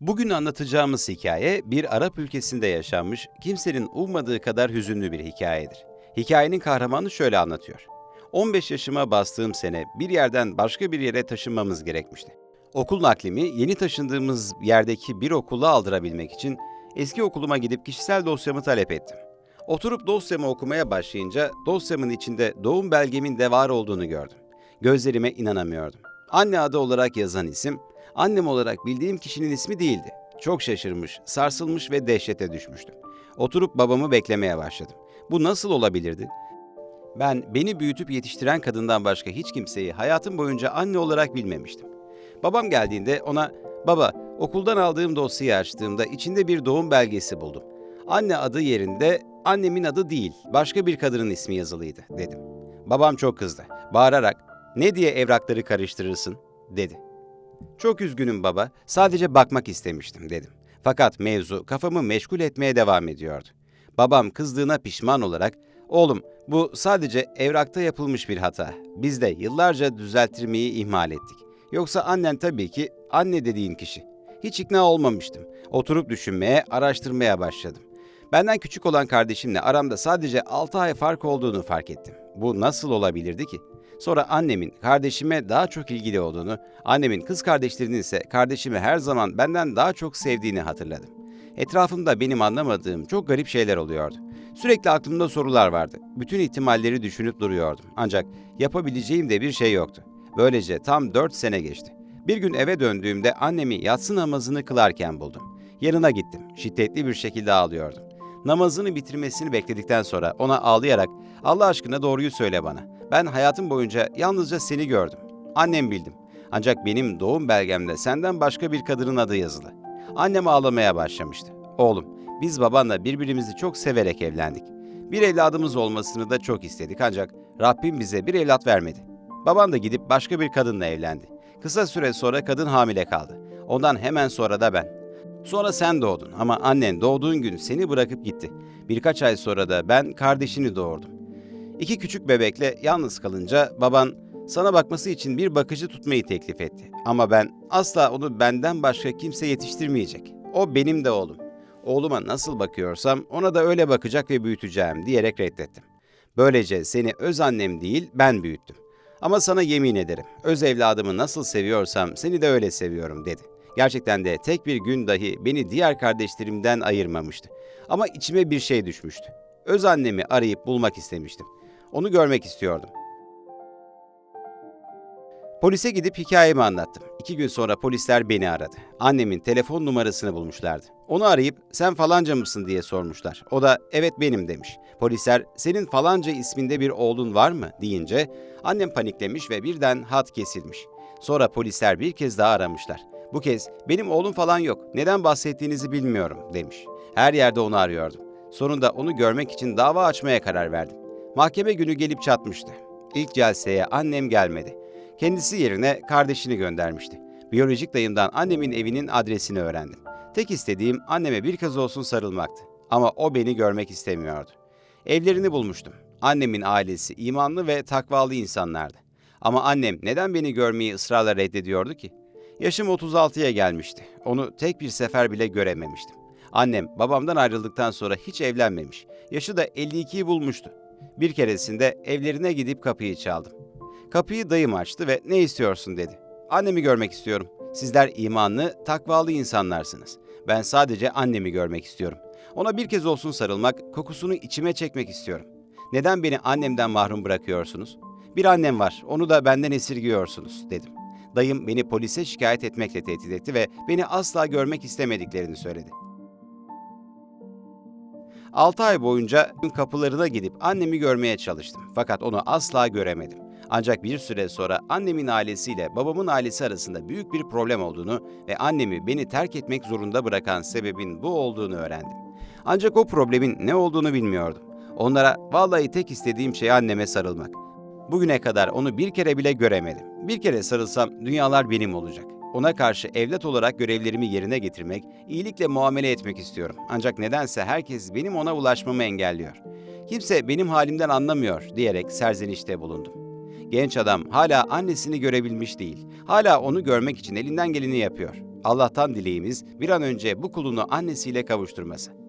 Bugün anlatacağımız hikaye bir Arap ülkesinde yaşanmış, kimsenin ummadığı kadar hüzünlü bir hikayedir. Hikayenin kahramanı şöyle anlatıyor. 15 yaşıma bastığım sene bir yerden başka bir yere taşınmamız gerekmişti. Okul naklimi yeni taşındığımız yerdeki bir okula aldırabilmek için eski okuluma gidip kişisel dosyamı talep ettim. Oturup dosyamı okumaya başlayınca dosyamın içinde doğum belgemin de var olduğunu gördüm. Gözlerime inanamıyordum. Anne adı olarak yazan isim, annem olarak bildiğim kişinin ismi değildi. Çok şaşırmış, sarsılmış ve dehşete düşmüştüm. Oturup babamı beklemeye başladım. Bu nasıl olabilirdi? Ben beni büyütüp yetiştiren kadından başka hiç kimseyi hayatım boyunca anne olarak bilmemiştim. Babam geldiğinde ona "Baba, okuldan aldığım dosyayı açtığımda içinde bir doğum belgesi buldum. Anne adı yerinde annemin adı değil, başka bir kadının ismi yazılıydı." dedim. Babam çok kızdı. Bağırarak "Ne diye evrakları karıştırırsın?" dedi. Çok üzgünüm baba, sadece bakmak istemiştim dedim. Fakat mevzu kafamı meşgul etmeye devam ediyordu. Babam kızdığına pişman olarak, oğlum bu sadece evrakta yapılmış bir hata. Biz de yıllarca düzelttirmeyi ihmal ettik. Yoksa annen tabii ki anne dediğin kişi. Hiç ikna olmamıştım. Oturup düşünmeye, araştırmaya başladım. Benden küçük olan kardeşimle aramda sadece 6 ay fark olduğunu fark ettim. Bu nasıl olabilirdi ki? Sonra annemin kardeşime daha çok ilgili olduğunu, annemin kız kardeşlerinin ise kardeşimi her zaman benden daha çok sevdiğini hatırladım. Etrafımda benim anlamadığım çok garip şeyler oluyordu. Sürekli aklımda sorular vardı. Bütün ihtimalleri düşünüp duruyordum. Ancak yapabileceğim de bir şey yoktu. Böylece tam 4 sene geçti. Bir gün eve döndüğümde annemi yatsı namazını kılarken buldum. Yanına gittim. Şiddetli bir şekilde ağlıyordum. Namazını bitirmesini bekledikten sonra ona ağlayarak Allah aşkına doğruyu söyle bana. Ben hayatım boyunca yalnızca seni gördüm. Annem bildim. Ancak benim doğum belgemde senden başka bir kadının adı yazılı. Annem ağlamaya başlamıştı. Oğlum, biz babanla birbirimizi çok severek evlendik. Bir evladımız olmasını da çok istedik ancak Rabbim bize bir evlat vermedi. Baban da gidip başka bir kadınla evlendi. Kısa süre sonra kadın hamile kaldı. Ondan hemen sonra da ben. Sonra sen doğdun ama annen doğduğun gün seni bırakıp gitti. Birkaç ay sonra da ben kardeşini doğurdum. İki küçük bebekle yalnız kalınca baban sana bakması için bir bakıcı tutmayı teklif etti. Ama ben asla onu benden başka kimse yetiştirmeyecek. O benim de oğlum. Oğluma nasıl bakıyorsam ona da öyle bakacak ve büyüteceğim diyerek reddettim. Böylece seni öz annem değil ben büyüttüm. Ama sana yemin ederim öz evladımı nasıl seviyorsam seni de öyle seviyorum dedi. Gerçekten de tek bir gün dahi beni diğer kardeşlerimden ayırmamıştı. Ama içime bir şey düşmüştü. Öz annemi arayıp bulmak istemiştim. Onu görmek istiyordum. Polise gidip hikayemi anlattım. İki gün sonra polisler beni aradı. Annemin telefon numarasını bulmuşlardı. Onu arayıp sen falanca mısın diye sormuşlar. O da evet benim demiş. Polisler senin falanca isminde bir oğlun var mı deyince annem paniklemiş ve birden hat kesilmiş. Sonra polisler bir kez daha aramışlar. Bu kez benim oğlum falan yok. Neden bahsettiğinizi bilmiyorum demiş. Her yerde onu arıyordum. Sonunda onu görmek için dava açmaya karar verdim. Mahkeme günü gelip çatmıştı. İlk celseye annem gelmedi. Kendisi yerine kardeşini göndermişti. Biyolojik dayımdan annemin evinin adresini öğrendim. Tek istediğim anneme bir kez olsun sarılmaktı. Ama o beni görmek istemiyordu. Evlerini bulmuştum. Annemin ailesi imanlı ve takvalı insanlardı. Ama annem neden beni görmeyi ısrarla reddediyordu ki? Yaşım 36'ya gelmişti. Onu tek bir sefer bile görememiştim. Annem babamdan ayrıldıktan sonra hiç evlenmemiş. Yaşı da 52'yi bulmuştu. Bir keresinde evlerine gidip kapıyı çaldım. Kapıyı dayım açtı ve ne istiyorsun dedi. Annemi görmek istiyorum. Sizler imanlı, takvalı insanlarsınız. Ben sadece annemi görmek istiyorum. Ona bir kez olsun sarılmak, kokusunu içime çekmek istiyorum. Neden beni annemden mahrum bırakıyorsunuz? Bir annem var, onu da benden esirgiyorsunuz dedim. Dayım beni polise şikayet etmekle tehdit etti ve beni asla görmek istemediklerini söyledi. 6 ay boyunca kapılarına gidip annemi görmeye çalıştım fakat onu asla göremedim. Ancak bir süre sonra annemin ailesiyle babamın ailesi arasında büyük bir problem olduğunu ve annemi beni terk etmek zorunda bırakan sebebin bu olduğunu öğrendim. Ancak o problemin ne olduğunu bilmiyordum. Onlara vallahi tek istediğim şey anneme sarılmak. Bugüne kadar onu bir kere bile göremedim. Bir kere sarılsam dünyalar benim olacak. Ona karşı evlat olarak görevlerimi yerine getirmek, iyilikle muamele etmek istiyorum. Ancak nedense herkes benim ona ulaşmamı engelliyor. Kimse benim halimden anlamıyor diyerek serzenişte bulundum. Genç adam hala annesini görebilmiş değil. Hala onu görmek için elinden geleni yapıyor. Allah'tan dileğimiz bir an önce bu kulunu annesiyle kavuşturması.